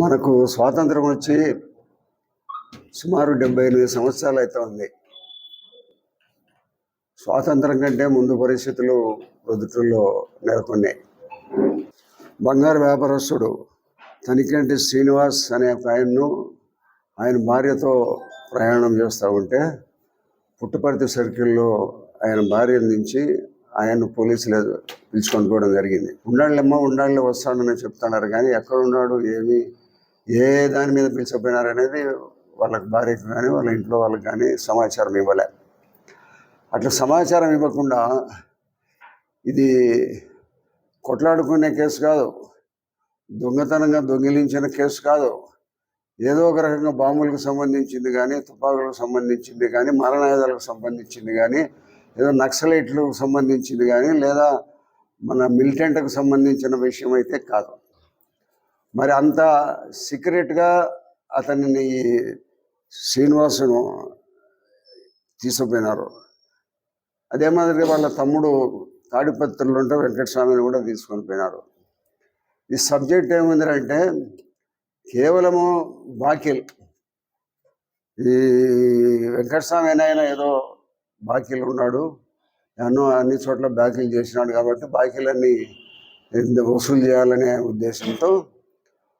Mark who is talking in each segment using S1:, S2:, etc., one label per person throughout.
S1: మనకు స్వాతంత్రం వచ్చి సుమారు డెబ్బై ఎనిమిది సంవత్సరాలు అయితే ఉంది. స్వాతంత్రం కంటే ముందు పరిస్థితులు ప్రొద్దుటూరులో నెలకొన్నాయి. బంగారు వ్యాపారస్తుడు తనికంటి శ్రీనివాస్ అనే ఆయన్ను ఆయన భార్యతో ప్రయాణం చేస్తూ ఉంటే పుట్టపర్తి సర్కిల్లో ఆయన భార్య నుంచి ఆయన్ను పోలీసులు పిలుచుకొని పోవడం జరిగింది. ఉండాళ్ళమ్మ ఉండాళ్ళే వస్తాడని చెప్తున్నారు కానీ ఎక్కడ ఉన్నాడు ఏమి ఏ దాని మీద పిలిచిపోయినారు అనేది వాళ్ళకి భార్యకు కానీ వాళ్ళ ఇంట్లో వాళ్ళకి కానీ సమాచారం ఇవ్వలే. అట్లా సమాచారం ఇవ్వకుండా ఇది కొట్లాడుకునే కేసు కాదు దొంగతనంగా దొంగిలించిన కేసు కాదు. ఏదో ఒక రకంగా బాంబులకు సంబంధించింది కానీ తుపాకులకు సంబంధించింది కానీ మరణాయుధాలకు సంబంధించింది కానీ ఏదో నక్సలైట్లకు సంబంధించింది కానీ లేదా మన మిలిటెంట్కు సంబంధించిన విషయం అయితే కాదు. మరి అంత సీక్రెట్గా అతనిని ఈ శ్రీనివాసును తీసుకుపోయినారు. అదే మాదిరిగా వాళ్ళ తమ్ముడు తాడిపత్రులు ఉంటే వెంకటస్వామిని కూడా తీసుకొని పోయినారు. ఈ సబ్జెక్ట్ ఏముందంటే కేవలము బాకీలు. ఈ వెంకటస్వామి అయినా ఏదో బాకీలు ఉన్నాడు. ఎన్నో అన్ని చోట్ల బాకీలు చేసినాడు కాబట్టి బాకీలన్నీ వసూలు చేయాలనే ఉద్దేశంతో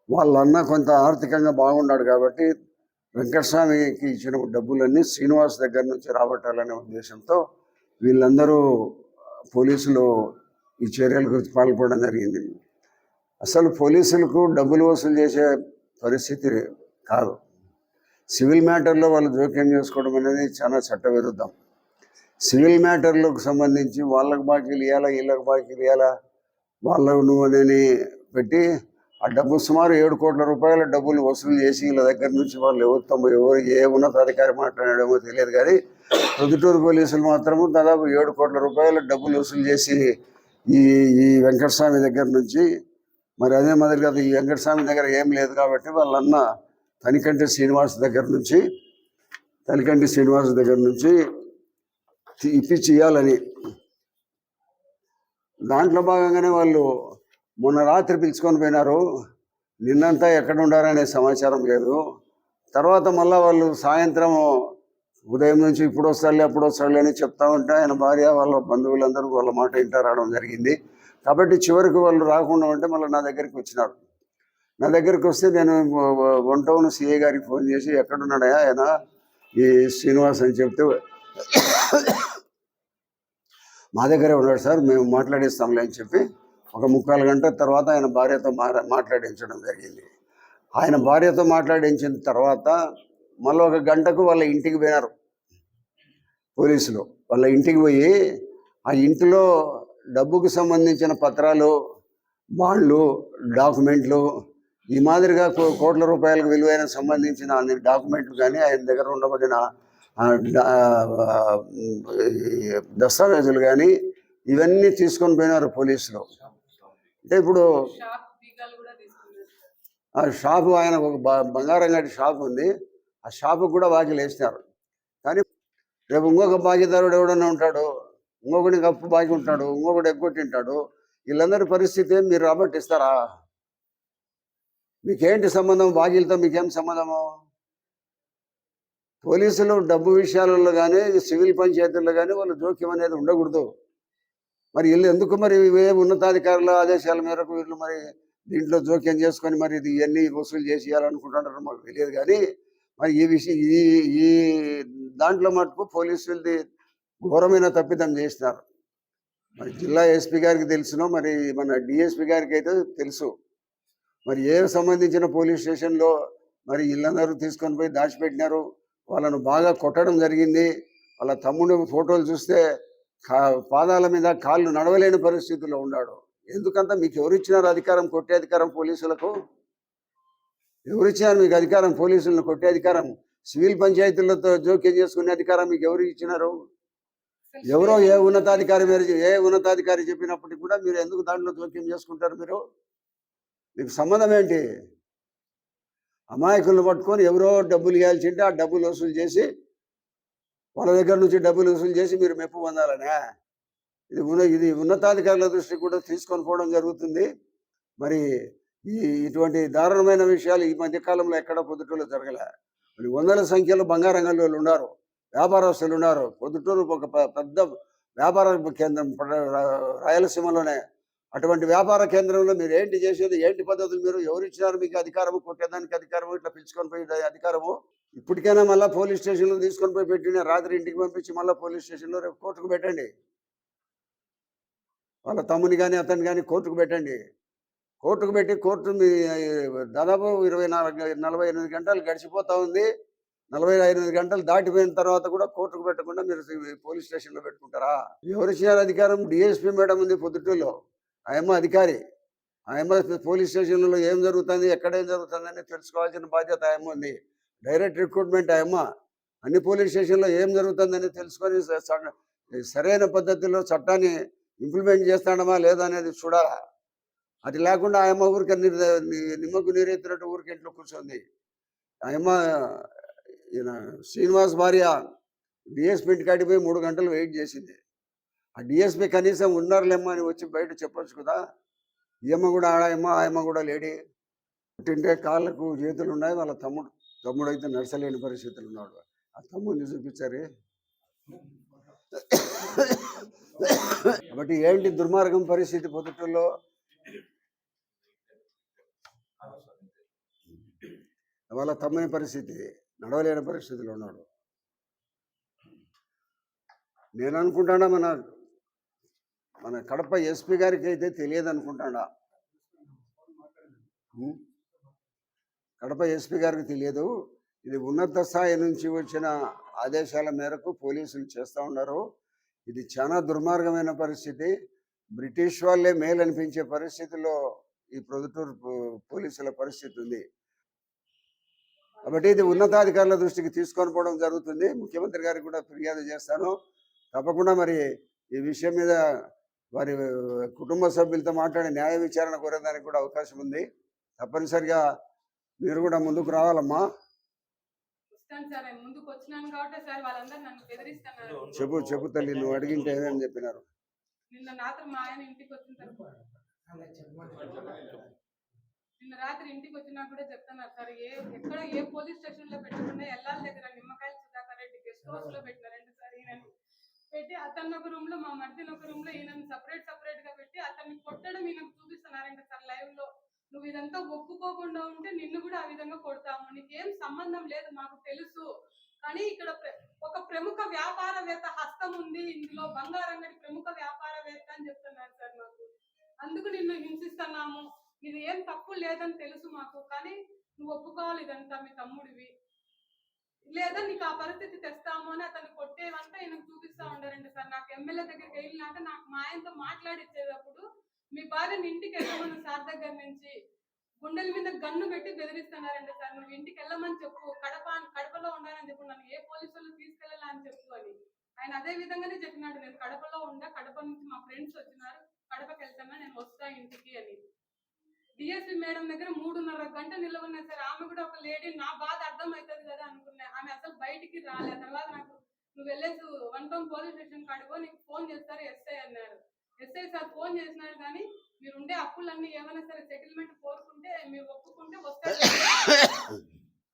S1: వాళ్ళన్న కొంత ఆర్థికంగా బాగున్నాడు కాబట్టి వెంకటస్వామికి ఇచ్చిన డబ్బులన్నీ శ్రీనివాస్ దగ్గర నుంచి రాబట్టాలనే ఉద్దేశంతో వీళ్ళందరూ పోలీసులు ఈ చర్యలకు పాల్పడడం జరిగింది. అసలు పోలీసులకు డబ్బులు వసూలు చేసే పరిస్థితి కాదు. సివిల్ మ్యాటర్లో వాళ్ళు జోక్యం చేసుకోవడం అనేది చాలా చట్టవిరుద్ధం. సివిల్ మ్యాటర్లకు సంబంధించి వాళ్ళకు బాకీలు ఇవ్వాలా వీళ్ళకి బాకీలు ఇవ్వాలా వాళ్ళకు నువ్వు అని పెట్టి ఆ డబ్బు సుమారు ఏడు కోట్ల రూపాయల డబ్బులు వసూలు చేసి వీళ్ళ దగ్గర నుంచి వాళ్ళు ఎవరు తమ ఎవరు ఏ ఉన్నతాధికారి మాట్లాడాడేమో తెలియదు కానీ ప్రొద్దుటూరు పోలీసులు మాత్రము దాదాపు ఏడు కోట్ల రూపాయల డబ్బులు వసూలు చేసి ఈ ఈ వెంకటస్వామి దగ్గర నుంచి మరి అదే మాదిరిగా ఈ వెంకటస్వామి దగ్గర ఏం లేదు కాబట్టి వాళ్ళన్న తనికంటి శ్రీనివాస్ దగ్గర నుంచి తనికంటి శ్రీనివాస్ దగ్గర నుంచి ఇప్పించి ఇవ్వాలని దాంట్లో భాగంగానే వాళ్ళు మొన్న రాత్రి పిలుచుకొని పోయినారు. నిన్నంతా ఎక్కడ ఉండారనే సమాచారం లేదు. తర్వాత మళ్ళీ వాళ్ళు సాయంత్రం ఉదయం నుంచి ఇప్పుడు వస్తారులే అప్పుడు వస్తారులే అని చెప్తా ఉంటే ఆయన భార్య వాళ్ళ బంధువులందరూ వాళ్ళ మాట ఇంట రావడం జరిగింది. కాబట్టి చివరికి వాళ్ళు రాకుండా ఉంటే మళ్ళీ నా దగ్గరికి వచ్చినారు. నా దగ్గరికి వస్తే నేను వన్ టౌన్ సిఏ గారికి ఫోన్ చేసి ఎక్కడున్నాడయా ఆయన? ఈ శ్రీనివాస్ అని చెప్తే మా దగ్గరే ఉన్నాడు సార్ మేము మాట్లాడిస్తాంలే అని చెప్పి ఒక ముక్కాలు గంట తర్వాత ఆయన భార్యతో మా మాట్లాడించడం జరిగింది. ఆయన భార్యతో మాట్లాడించిన తర్వాత మళ్ళీ ఒక గంటకు వాళ్ళ ఇంటికి పోయినారు. పోలీసులు వాళ్ళ ఇంటికి పోయి ఆ ఇంటిలో డబ్బుకు సంబంధించిన పత్రాలు బాండ్లు డాక్యుమెంట్లు ఈ మాదిరిగా కోట్ల రూపాయలకు విలువైన సంబంధించిన అన్ని డాక్యుమెంట్లు కానీ ఆయన దగ్గర ఉండబడిన దస్తావేజులు కానీ ఇవన్నీ తీసుకొని పోయినారు పోలీసులు. అంటే ఇప్పుడు ఆ షాపు ఆయన ఒక బంగారం గడి షాప్ ఉంది. ఆ షాపుకు కూడా బాకీలు వేసినారు. కానీ రేపు ఇంకొక బాకీదారుడు ఎవడన్నా ఉంటాడు ఇంకొకడికి అప్పు బాకీ ఉంటాడు ఇంకొకటి ఎగ్గొట్టింటాడు వీళ్ళందరి పరిస్థితి మీరు రాబట్టిస్తారా మీకేంటి సంబంధం? బాకీలతో మీకేం సంబంధము? పోలీసులు డబ్బు విషయాలలో కానీ సివిల్ పంచాయతీల్లో కానీ వాళ్ళ జోక్యం అనేది ఉండకూడదు. మరి వీళ్ళు ఎందుకు మరి ఏ ఉన్నతాధికారుల ఆదేశాల మేరకు వీళ్ళు మరి దీంట్లో జోక్యం చేసుకొని మరి ఇది ఇవన్నీ వసూలు చేసి ఇవ్వాలనుకుంటున్నారో మాకు తెలియదు కానీ మరి ఈ విషయం ఈ ఈ దాంట్లో మటుకు పోలీసులది ఘోరమైన తప్పిదం చేసినారు. మరి జిల్లా ఎస్పీ గారికి తెలుసునో మరి మన డిఎస్పీ గారికి అయితే తెలుసు. మరి ఏ సంబంధించిన పోలీస్ స్టేషన్లో మరి ఇళ్ళందరూ తీసుకొని పోయి దాచిపెట్టినారు? వాళ్ళను బాగా కొట్టడం జరిగింది. వాళ్ళ తమ్ముడు ఫోటోలు చూస్తే పాదాల మీద కాళ్ళు నడవలేని పరిస్థితుల్లో ఉన్నాడు. ఎందుకంత? మీకు ఎవరు ఇచ్చినారు అధికారం కొట్టే అధికారం పోలీసులకు? ఎవరు ఇచ్చినారు మీకు అధికారం? పోలీసులను కొట్టే అధికారం? సివిల్ పంచాయతీలతో జోక్యం చేసుకునే అధికారం మీకు ఎవరు ఇచ్చినారు? ఎవరో ఏ ఉన్నతాధికారి మీరు ఏ ఉన్నతాధికారి చెప్పినప్పటికీ కూడా మీరు ఎందుకు దాంట్లో జోక్యం చేసుకుంటారు మీరు? మీకు సంబంధం ఏంటి? అమాయకులను పట్టుకొని ఎవరో డబ్బులు ఇవ్వాల్సింటే ఆ డబ్బులు వసూలు చేసి వాళ్ళ దగ్గర నుంచి డబ్బులు వసూలు చేసి మీరు మెప్పు పొందాలనే. ఇది ఉన్న ఇది ఉన్నతాధికారుల దృష్టికి కూడా తీసుకొని పోవడం జరుగుతుంది. మరి ఈ ఇటువంటి దారుణమైన విషయాలు ఈ మధ్య కాలంలో ఎక్కడ పొద్దుటూరులో జరగలే. మరి వందల సంఖ్యలో బంగారం వాళ్ళు ఉన్నారు వ్యాపారస్తులు ఉన్నారు. పొద్దుటూరు ఒక పెద్ద వ్యాపార కేంద్రం రాయలసీమలోనే. అటువంటి వ్యాపార కేంద్రంలో మీరు ఏంటి చేసేది ఏంటి పద్ధతులు మీరు ఎవరు ఇచ్చినారు మీకు అధికారము కొట్టేదానికి అధికారము ఇట్లా పిలుచుకొని పోయి అధికారము? ఇప్పటికైనా మళ్ళీ పోలీస్ స్టేషన్లో తీసుకొని పోయి పెట్టిన రాత్రి ఇంటికి పంపించి మళ్ళీ పోలీస్ స్టేషన్లో రేపు కోర్టుకు పెట్టండి. వాళ్ళ తమ్ముని కానీ అతను కానీ కోర్టుకు పెట్టండి. కోర్టుకు పెట్టి కోర్టు మీ దాదాపు ఇరవై నాలుగు నలభై ఎనిమిది గంటలు గడిచిపోతా ఉంది. నలభై ఎనిమిది గంటలు దాటిపోయిన తర్వాత కూడా కోర్టుకు పెట్టకుండా మీరు పోలీస్ స్టేషన్లో పెట్టుకుంటారా? ఎవరు అధికారం? డిఎస్పీ మేడం ఉంది పొద్దుటూరులో. ఆయమ్మ అధికారి. ఆయమ్మ పోలీస్ స్టేషన్లలో ఏం జరుగుతుంది ఎక్కడ ఏం జరుగుతుందని తెలుసుకోవాల్సిన బాధ్యత ఆయమ్మ ఉంది. డైరెక్ట్ రిక్రూట్మెంట్ ఆయమ్మ అన్ని పోలీస్ స్టేషన్లో ఏం జరుగుతుందని తెలుసుకొని సరైన పద్ధతిలో చట్టాన్ని ఇంప్లిమెంట్ చేస్తాడమా లేదా అనేది చూడాలా? అది లేకుండా ఆయమ్మ ఊరికి నిర్ నిమ్మకు నీరెత్తినట్టు ఊరికి ఇంట్లో కూర్చోంది. ఆయమ్మ ఈయన శ్రీనివాస్ భార్య డిఎస్పీ ఇంటికాడికి పోయి మూడు గంటలు వెయిట్ చేసింది. ఆ డిఎస్పీ కనీసం ఉన్నారులేమ్మా అని వచ్చి బయట చెప్పొచ్చు కదా? ఈయమ్మ కూడా ఆడాయమ్మ ఆయమ్మ కూడా లేడీ. పుట్టింటే కాళ్ళకు చేతులు ఉన్నాయి వాళ్ళ తమ్ముడు తమ్ముడు అయితే నడచలేని పరిస్థితులు ఉన్నాడు. ఆ తమ్ముడిని చూపించారే? కాబట్టి ఏంటి దుర్మార్గం పరిస్థితి పొద్దుటలో వాళ్ళ తమ్ముని పరిస్థితి నడవలేని పరిస్థితిలో ఉన్నాడు. నేను అనుకుంటాడా మన మన కడప ఎస్పీ గారికి అయితే తెలియదు అనుకుంటాడా కడప ఎస్పీ గారికి తెలియదు. ఇది ఉన్నత స్థాయి నుంచి వచ్చిన ఆదేశాల మేరకు పోలీసులు చేస్తూ ఉన్నారు. ఇది చాలా దుర్మార్గమైన పరిస్థితి. బ్రిటిష్ వాళ్ళే మేలు అనిపించే పరిస్థితిలో ఈ ప్రొద్దుటూరు పో- పోలీసుల పరిస్థితి ఉంది. కాబట్టి ఇది ఉన్నతాధికారుల దృష్టికి తీసుకొని పోవడం జరుగుతుంది. ముఖ్యమంత్రి గారికి కూడా ఫిర్యాదు చేస్తాను. తప్పకుండా మరి ఈ విషయం మీద వారి కుటుంబ సభ్యులతో మాట్లాడి న్యాయ విచారణ కోరేదానికి కూడా అవకాశం ఉంది. తప్పనిసరిగా మీరు కూడా ముందుకు రావాలమ్మా.
S2: వస్తాను సార్ నేను ముందుకు వచ్చినాను కాబట్టి సార్ వాళ్ళందరూ నన్ను బెదిరిస్తున్నారు.
S1: చెప్పు చెప్పు తల్లి నువ్వు అడిగింటే ఏమని చెప్పినారు?
S2: నిన్న రాత్రి మా ఆయన ఇంటికి వచ్చిన తర్వాత నిన్న రాత్రి ఇంటికి వచ్చినా కూడా చెప్తున్నారు సార్ ఏ ఎక్కడ ఏ పోలీస్ స్టేషన్లో పెట్టకుండా ఎల్లాల దగ్గర నిమ్మకాయల సుధాకర్ రెడ్డి గెస్ట్ హౌస్లో పెట్టినారండి సార్ ఈయనని. పెట్టి అతన్ని ఒక రూమ్లో మా మధ్యన ఒక రూమ్లో ఈయనని సపరేట్ సపరేట్గా పెట్టి అతన్ని కొట్టడం ఈయనకు చూపిస్తున్నారంట సార్ లైవ్లో. నువ్వు ఇదంతా ఒప్పుకోకుండా ఉంటే నిన్ను కూడా ఆ విధంగా కొడతాము. నీకేం సంబంధం లేదు మాకు తెలుసు. కానీ ఇక్కడ ఒక ప్రముఖ వ్యాపారవేత్త హస్తం ఉంది. ఇందులో బంగారంగడి ప్రముఖ వ్యాపారవేత్త అని చెప్తున్నారు సార్ మాకు. అందుకు నిన్ను హింసిస్తున్నాము. ఇది ఏం తప్పు లేదని తెలుసు మాకు కానీ నువ్వు ఒప్పుకోవాలి ఇదంతా మీ తమ్ముడివి. లేదా నీకు ఆ పరిస్థితి తెస్తాము అని అతను కొట్టేవంతా ఈయనకు చూపిస్తా ఉండారండి సార్. నాకు ఎమ్మెల్యే దగ్గరికి వెళ్ళినాక నాకు మా ఆయనతో మాట్లాడిచ్చేటప్పుడు మీ భార్యని ఇంటికి వెళ్ళమని సార్ దగ్గర నుంచి గుండెల మీద గన్ను పెట్టి బెదిరిస్తున్నారండి సార్. నువ్వు ఇంటికి వెళ్ళమని చెప్పు కడప కడపలో ఉండాలని చెప్పు నన్ను ఏ పోలీసులు తీసుకెళ్ళాలని అని చెప్పు అని. ఆయన అదే విధంగానే చెప్పినాడు నేను కడపలో ఉండా కడప నుంచి మా ఫ్రెండ్స్ వచ్చినారు కడపకి వెళ్తామా నేను వస్తా ఇంటికి అని. డిఎస్పీ మేడం దగ్గర మూడున్నర గంట నిలవన్నా సార్ ఆమె కూడా ఒక లేడీ నా బాధ అర్థం అవుతుంది కదా అనుకున్నా. ఆమె అసలు బయటికి రాలే. తర్వాత నాకు నువ్వు వెళ్ళేసి వన్ టౌన్ పోలీస్ స్టేషన్ కాడిపో నీకు ఫోన్ చేస్తారు ఎస్ఐ అన్నారు. ఎస్ఐ సార్ ఫోన్ చేసినారు కానీ మీరు ఉండే అప్పులన్నీ ఏమైనా సరే సెటిల్మెంట్ కోరుకుంటే మీరు ఒప్పుకుంటే వస్తారు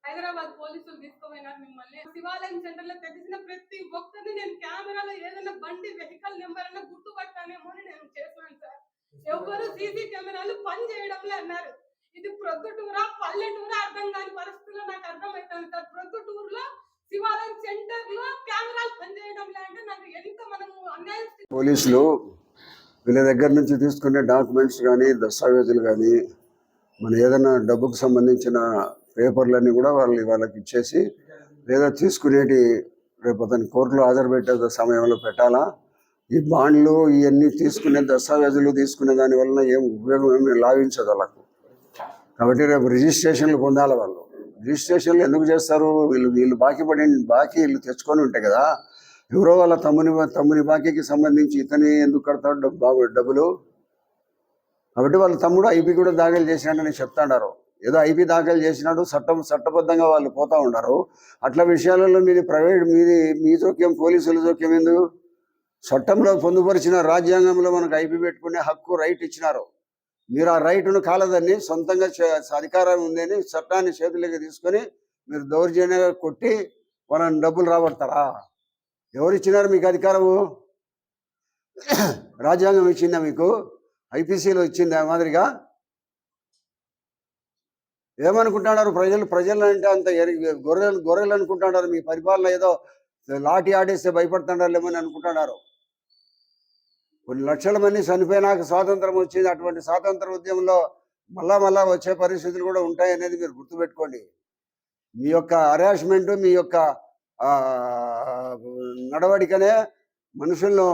S2: హైదరాబాద్ పోలీసులు తీసుకుపోయినారు మిమ్మల్ని. శివాలయం సెంటర్లో తెలిసిన ప్రతి ఒక్కరిని నేను కెమెరాలో ఏదైనా బండి వెహికల్ నెంబర్ అన్న గుర్తుపట్టానేమో అని నేను చేస్తున్నాను సార్. ఎవరు సీసీ కెమెరాలు పని చేయడంలే అన్నారు. ఇది ప్రొద్దుటూరా పల్లెటూరా అర్థం కాని పరిస్థితుల్లో నాకు అర్థమవుతుంది సార్. ప్రొద్దుటూరులో శివాలయం సెంటర్లో కెమెరాలు పనిచేయడం అంటే నాకు ఎంత మనము అన్యాయం
S1: పోలీసులు వీళ్ళ దగ్గర నుంచి తీసుకునే డాక్యుమెంట్స్ కానీ దస్తావేజులు కానీ మన ఏదైనా డబ్బుకు సంబంధించిన పేపర్లన్నీ కూడా వాళ్ళు వాళ్ళకి ఇచ్చేసి లేదా తీసుకునేటి రేపు అతని కోర్టులో హాజరుపెట్టే సమయంలో పెట్టాలా? ఈ బాండ్లు ఇవన్నీ తీసుకునే దస్తావేజులు తీసుకునే దాని వలన ఏం ఉపయోగం ఏమి లాభించదు వాళ్ళకు. కాబట్టి రేపు రిజిస్ట్రేషన్లు పొందాలి వాళ్ళు. రిజిస్ట్రేషన్లు ఎందుకు చేస్తారు? వీళ్ళు వీళ్ళు బాకీ పడి బాకీ వీళ్ళు తెచ్చుకొని ఉంటాయి కదా ఎవరో వాళ్ళ తమ్ముని తమ్ముని బాకీకి సంబంధించి ఇతని ఎందుకు కడతాడు? డబ్బు బాబు డబ్బులు. కాబట్టి వాళ్ళ తమ్ముడు ఐపీ కూడా దాఖలు చేసినాడని చెప్తాడారు. ఏదో ఐపీ దాఖలు చేసినాడు చట్టం చట్టబద్ధంగా వాళ్ళు పోతా ఉన్నారు అట్లా విషయాలలో మీది ప్రైవేట్ మీది మీ జోక్యం పోలీసుల జోక్యం ఎందుకు చట్టంలో పొందుపరిచిన రాజ్యాంగంలో మనకు ఐపీ పెట్టుకునే హక్కు రైట్ ఇచ్చినారు. మీరు ఆ రైటును కాలదని సొంతంగా అధికారం ఉందని చట్టాన్ని చేతులకి తీసుకొని మీరు దౌర్జన్యంగా కొట్టి మనం డబ్బులు రాబడతారా? ఎవరు ఇచ్చినారు మీకు అధికారము? రాజ్యాంగం ఇచ్చిందా మీకు? ఐపీసీలో ఇచ్చిందా ఆ మాదిరిగా? ఏమనుకుంటున్నారు ప్రజలు? ప్రజలు అంటే అంత ఎరి- గొర్రెలు గొర్రెలు అనుకుంటున్నారు. మీ పరిపాలన ఏదో లాఠీ ఆడేస్తే భయపడుతున్నారు ఏమని అనుకుంటున్నారు. కొన్ని లక్షల మంది చనిపోయినాక స్వాతంత్రం వచ్చింది. అటువంటి స్వాతంత్ర ఉద్యమంలో మళ్ళా మళ్ళా వచ్చే పరిస్థితులు కూడా ఉంటాయి అనేది మీరు గుర్తుపెట్టుకోండి. మీ యొక్క హరాస్మెంట్ మీ యొక్క నడవడికనే మనుషులను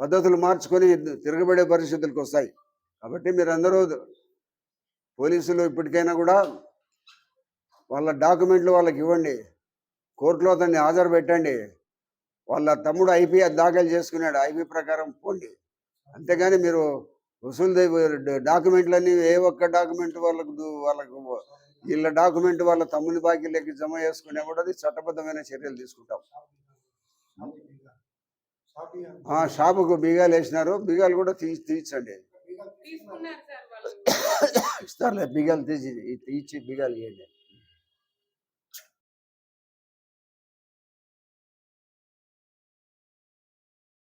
S1: పద్ధతులు మార్చుకొని తిరగబడే పరిస్థితులకు వస్తాయి. కాబట్టి మీరందరూ పోలీసులు ఇప్పటికైనా కూడా వాళ్ళ డాక్యుమెంట్లు వాళ్ళకి ఇవ్వండి. కోర్టులో అతన్ని హాజరు పెట్టండి. వాళ్ళ తమ్ముడు ఐపీ దాఖలు చేసుకున్నాడు. ఐపీ ప్రకారం పోండి. అంతేగాని మీరు వసూలు డాక్యుమెంట్లన్నీ ఏ ఒక్క డాక్యుమెంట్ వాళ్ళకు వాళ్ళకు వీళ్ళ డాక్యుమెంట్ వాళ్ళ తమ్ముని బాకీలకి జమ చేసుకునే కూడా అది చట్టబద్ధమైన చర్యలు తీసుకుంటాం. ఆ షాపుకు బీగాలు వేసినారు. బీగాలు కూడా తీసి తీర్చండి. ఇస్తారులే బీగాలు తీసి తీర్చి బీగాలు ఇవ్వండి